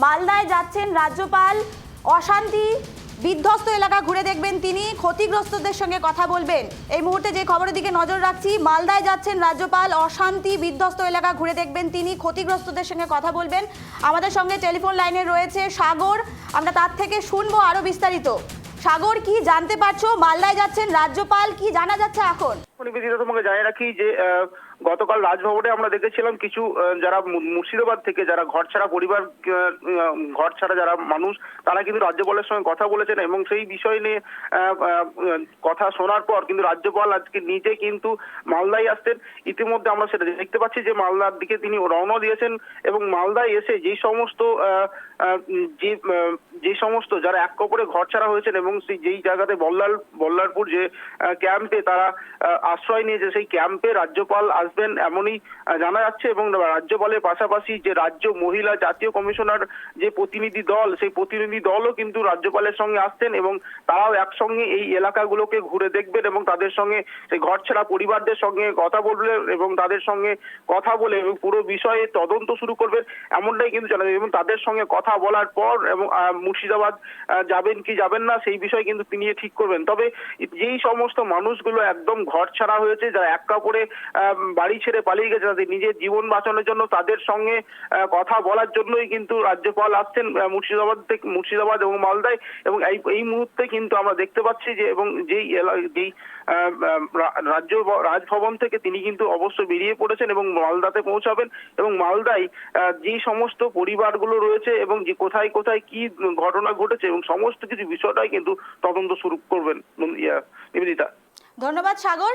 মালদায় যাচ্ছেন রাজ্যপাল। অশান্তি, বিধ্বস্ত এলাকা ঘুরে দেখবেন তিনি, ক্ষতিগ্রস্তদের সঙ্গে কথা বলবেন। এই মুহূর্তে যে খবরের দিকে নজর রাখছি, মালদায় যাচ্ছেন রাজ্যপাল, অশান্তি, বিধ্বস্ত এলাকা ঘুরে দেখবেন তিনি, ক্ষতিগ্রস্তদের সঙ্গে কথা বলবেন। আমাদের সঙ্গে টেলিফোন লাইনে রয়েছে সাগর, আমরা তার থেকে শুনব আরও বিস্তারিত। সাগর, কি জানতে পারছ? মালদায় যাচ্ছেন রাজ্যপাল, কি জানা যাচ্ছে এখন? তোমাকে জানিয়ে রাখি যে গতকাল রাজভবনে আমরা দেখেছিলাম কিছু যারা মুর্শিদাবাদ থেকে যারা ঘর ছাড়া পরিবার ঘর ছাড়া যারা মানুষ, তারা কিন্তু রাজ্যপালের সঙ্গে কথা বলেছেন এবং সেই বিষয় নিয়ে কথা শোনার পর কিন্তু রাজ্যপাল আজকে নিজে কিন্তু মালদায় আসতেন ইতিমধ্যে আমরা সেটা দেখতে পাচ্ছি যে মালদার দিকে তিনি রওনা দিয়েছেন এবং মালদায় এসে যেই সমস্ত যে যে সমস্ত যারা এক কপরে ঘর ছাড়া হয়েছেন এবং সেই, যেই জায়গাতে বল্লাল, বল্লারপুর যে ক্যাম্পে তারা আশ্রয় নিয়েছে, সেই ক্যাম্পে রাজ্যপাল আসবেন এমনই জানা যাচ্ছে এবং রাজ্যপালের পাশাপাশি যে রাজ্য মহিলা জাতীয় কমিশনার যে প্রতিনিধি দল, সেই প্রতিনিধি দলও কিন্তু রাজ্যপালের সঙ্গে আসছেন এবং তারাও একসঙ্গে এই এলাকাগুলোকে ঘুরে দেখবেন এবং তাদের সঙ্গে সেই ঘর ছাড়া পরিবারদের সঙ্গে কথা বলবেন এবং তাদের সঙ্গে কথা বলে এবং পুরো বিষয়ে তদন্ত শুরু করবেন, এমনটাই কিন্তু জানা যায় এবং তাদের সঙ্গে কথা বলার পর এবং মুর্শিদাবাদ যাবেন কি যাবেন না সেই বিষয়ে কিন্তু তিনি ঠিক করবেন। তবে যেই সমস্ত মানুষগুলো একদম ঘর ছাড়া হয়েছে, যারা এক কাপড়ে বাড়ি ছেড়ে পালিয়ে গেছে তাদের। নিজের জীবন বাঁচানোর জন্য তাদের সঙ্গে কথা বলার জন্যই কিন্তু রাজ্যপাল আসছেন মুর্শিদাবাদ থেকে, মুর্শিদাবাদ এবং মালদায়। এবং এই এই মুহূর্তে কিন্তু আমরা দেখতে পাচ্ছি যে, এবং যেই যেই রাজ্য রাজভবন থেকে তিনি কিন্তু অবশ্যই বেরিয়ে পড়েছেন এবং মালদাতে পৌঁছাবেন। এবং মালদায় যেই সমস্ত পরিবারগুলো রয়েছে এবং যে কোথায় কোথায় কি ঘটনা ঘটেছে এবং সমস্ত কিছু বিষয়টাই কিন্তু তদন্ত শুরু করবেন নিবেদিতা। ধন্যবাদ, সাগর।